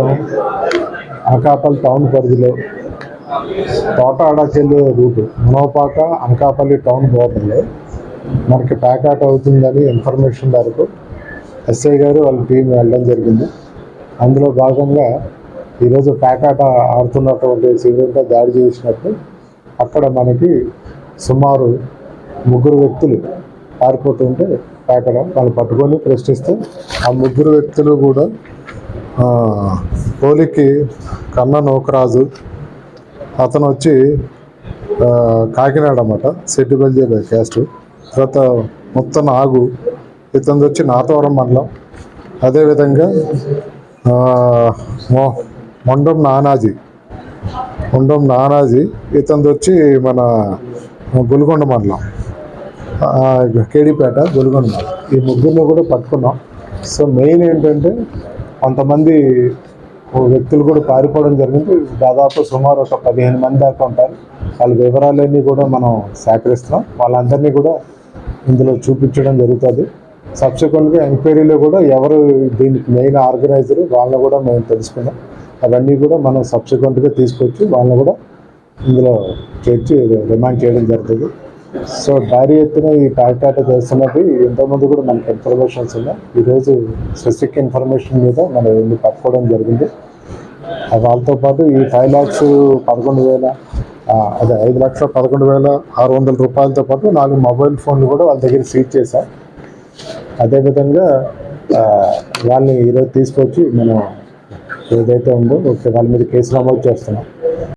కోసం అనకాపల్లి టౌన్ పరిధిలో. తోటాడకెళ్ళే రూటు మనోపాక అనకాపల్లి టౌన్ బోర్డర్లో మనకి ప్యాకౌట్ అవుతుందని ఇన్ఫర్మేషన్ మేరకు ఎస్ఐ గారు వాళ్ళ టీం వెళ్ళడం జరిగింది. అందులో భాగంగా ఈరోజు ప్యాకాట ఆడుతున్నటువంటి శిబిరంపై దాడి చేసినప్పుడు అక్కడ మనకి సుమారు ముగ్గురు వ్యక్తులు పారిపోతుంటే ప్యాకట వాళ్ళు పట్టుకొని ప్రశ్నిస్తే ఆ ముగ్గురు వ్యక్తులు కూడా కోలికి కన్న నోకరాజు అతను వచ్చి కాకినాడ అన్నమాట సెట్టిబల్జే క్యాస్ట్ తర్వాత మొత్తం ఆగు ఇతను వచ్చి నాతవరం మండలం. అదేవిధంగా మొండం నానాజీ. మొండం నానాజీ ఇతను వచ్చి మన గొలుగొండ మండలం. కేడీపేట గొలుగొండ ఈ ముగ్గురులో కూడా పట్టుకున్నాం. సో మెయిన్ ఏంటంటే కొంతమంది వ్యక్తులు కూడా పారిపోవడం జరిగింది. దాదాపు సుమారు ఒక పదిహేను మంది దాకా ఉంటారు. వాళ్ళ వివరాలన్నీ కూడా మనం సేకరిస్తున్నాం. వాళ్ళందరినీ కూడా ఇందులో చూపించడం జరుగుతుంది. సబ్సిక్వెంట్గా ఎంక్వైరీలో కూడా ఎవరు దీనికి మెయిన్ ఆర్గనైజర్ వాళ్ళని కూడా మేము తెలుసుకున్నాం. అవన్నీ కూడా మనం సబ్సిక్వెంట్గా తీసుకొచ్చి వాళ్ళని కూడా ఇందులో చేర్చి రిమాండ్ చేయడం జరుగుతుంది. సో భారీ ఎత్తున ఈ ప్యాకెట్ చేస్తున్నది ఇంతకుముందు కూడా మనకి ఇన్ఫర్మేషన్స్ ఉన్నాయి. ఈరోజు స్పెసిఫిక్ ఇన్ఫర్మేషన్ మీద మనం ఇన్ని పట్టుకోవడం జరిగింది. వాళ్ళతో పాటు ఈ ఫైవ్ ల్యాక్స్ పదకొండు వేల అదే ఐదు లక్షల పదకొండు వేల ఆరు వందల రూపాయలతో పాటు నాలుగు మొబైల్ ఫోన్లు కూడా వాళ్ళ దగ్గర సీజ్ చేశాం. అదేవిధంగా వాళ్ళని ఈరోజు తీసుకొచ్చి మనం ఏదైతే ఉందో ఓకే వాళ్ళ మీద కేసు నమోదు చేస్తున్నాం.